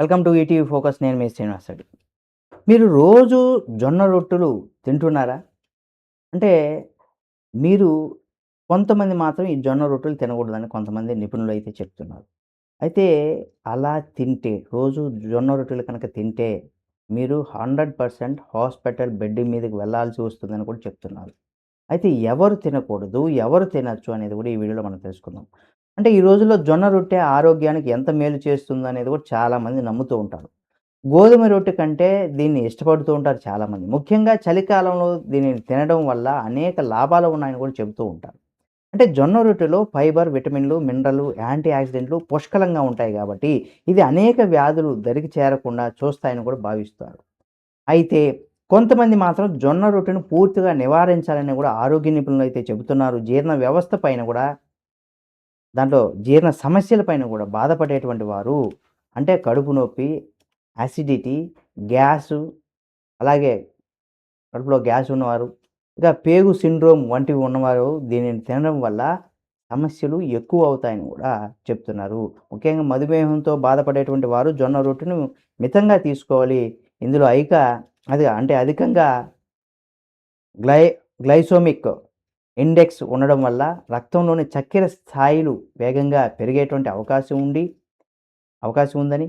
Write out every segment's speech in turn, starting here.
Welcome to ETV focus. నేను మీ శ్రీనివాసరెడ్డి మీరు రోజు జొన్న రొట్టెలు తింటున్నారా? అంటే మీరు కొంతమంది మాత్రం ఈ జొన్న రొట్టెలు తినకూడదని కొంతమంది నిపుణులు అయితే చెప్తున్నారు. అయితే అలా తింటే రోజు జొన్న రొట్టెలు కనుక తింటే మీరు హండ్రెడ్ పర్సెంట్ హాస్పిటల్ బెడ్ మీదకి వెళ్ళాల్సి వస్తుందని కూడా చెప్తున్నారు. అయితే ఎవరు తినకూడదు ఎవరు తినచ్చు అనేది కూడా ఈ వీడియోలో మనం తెలుసుకుందాం. అంటే ఈ రోజుల్లో జొన్న రొట్టె ఆరోగ్యానికి ఎంత మేలు చేస్తుంది అనేది కూడా చాలామంది నమ్ముతూ ఉంటారు. గోధుమ రొట్టె కంటే దీన్ని ఇష్టపడుతూ ఉంటారు చాలామంది. ముఖ్యంగా చలికాలంలో దీనిని తినడం వల్ల అనేక లాభాలు ఉన్నాయని కూడా చెబుతూ ఉంటారు. అంటే జొన్న రొట్టెలో ఫైబర్ విటమిన్లు మినరల్ యాంటీ ఆక్సిడెంట్లు పుష్కలంగా ఉంటాయి కాబట్టి ఇది అనేక వ్యాధులు దరికి చేరకుండా చూస్తాయని కూడా భావిస్తారు. అయితే కొంతమంది మాత్రం జొన్న రొట్టెను పూర్తిగా నివారించాలని కూడా ఆరోగ్య నిపుణులు అయితే చెబుతున్నారు. జీర్ణ వ్యవస్థ పైన కూడా దాంట్లో జీర్ణ సమస్యల పైన కూడా బాధపడేటువంటి వారు అంటే కడుపు నొప్పి యాసిడిటీ గ్యాసు అలాగే కడుపులో గ్యాస్ ఉన్నవారు ఇంకా పేగు సిండ్రోమ్ వంటివి ఉన్నవారు దీనిని తినడం వల్ల సమస్యలు ఎక్కువ అవుతాయని కూడా చెప్తున్నారు. ముఖ్యంగా మధుమేహంతో బాధపడేటువంటి వారు జొన్న రొట్టెను మితంగా తీసుకోవాలి. ఇందులో ఐక అది అంటే అధికంగా గ్లై గ్లైసోమిక్ ఇండెక్స్ ఉండడం వల్ల రక్తంలోని చక్కెర స్థాయిలు వేగంగా పెరిగేటువంటి అవకాశం ఉండి అవకాశం ఉందని.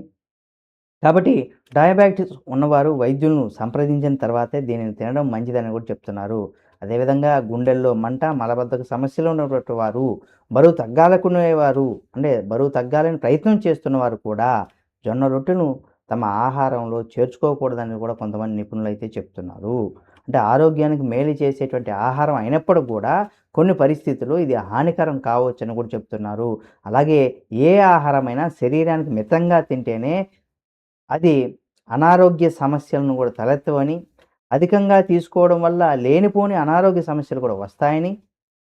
కాబట్టి డయాబెటిస్ ఉన్నవారు వైద్యులను సంప్రదించిన తర్వాతే దీనిని తినడం మంచిదని కూడా చెప్తున్నారు. అదేవిధంగా గుండెల్లో మంట మలబద్ధక సమస్యలు ఉన్నటువంటి వారు బరువు తగ్గాలనుకునేవారు అంటే బరువు తగ్గాలని ప్రయత్నం చేస్తున్న వారు కూడా జొన్న రొట్టెను తమ ఆహారంలో చేర్చుకోకూడదని కూడా కొంతమంది నిపుణులు అయితే చెప్తున్నారు. అంటే ఆరోగ్యానికి మేలు చేసేటువంటి ఆహారం అయినప్పుడు కూడా కొన్ని పరిస్థితులు ఇది హానికరం కావచ్చని కూడా చెప్తున్నారు. అలాగే ఏ ఆహారమైనా శరీరానికి మితంగా తింటేనే అది అనారోగ్య సమస్యలను కూడా తలెత్తవని అధికంగా తీసుకోవడం వల్ల లేనిపోని అనారోగ్య సమస్యలు కూడా వస్తాయని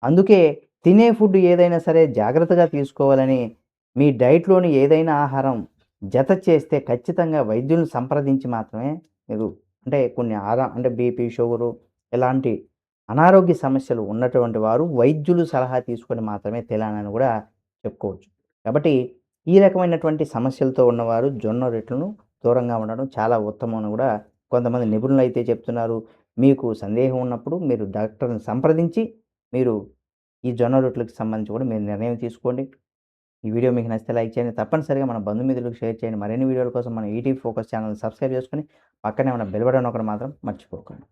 అందుకే తినే ఫుడ్ ఏదైనా సరే జాగ్రత్తగా తీసుకోవాలని మీ డైట్లోని ఏదైనా ఆహారం జత చేస్తే ఖచ్చితంగా వైద్యులను సంప్రదించి మాత్రమే మీరు అంటే కొన్ని ఆరా అంటే బీపీ షుగరు ఇలాంటి అనారోగ్య సమస్యలు ఉన్నటువంటి వారు వైద్యులు సలహా తీసుకొని మాత్రమే తెలానని కూడా చెప్పుకోవచ్చు. కాబట్టి ఈ రకమైనటువంటి సమస్యలతో ఉన్నవారు జొన్న రొట్టెలను దూరంగా ఉండడం చాలా ఉత్తమం కూడా కొంతమంది నిపుణులు అయితే చెప్తున్నారు. మీకు సందేహం ఉన్నప్పుడు మీరు డాక్టర్ని సంప్రదించి మీరు ఈ జొన్న రొట్టెలకు సంబంధించి కూడా మీరు నిర్ణయం తీసుకోండి. ఈ వీడియో మీకు నచ్చితే లైక్ చేయండి. తప్పనిసరిగా మన బంధుమిత్రులకు షేర్ చేయండి. మరిన్ని వీడియోల కోసం మన ఈటీవీ ఫోకస్ ఛానల్ సబ్స్క్రైబ్ చేసుకొని పక్కనే ఉన్న బెల్ బటన్ ఒకటి మాత్రం మర్చిపోకండి.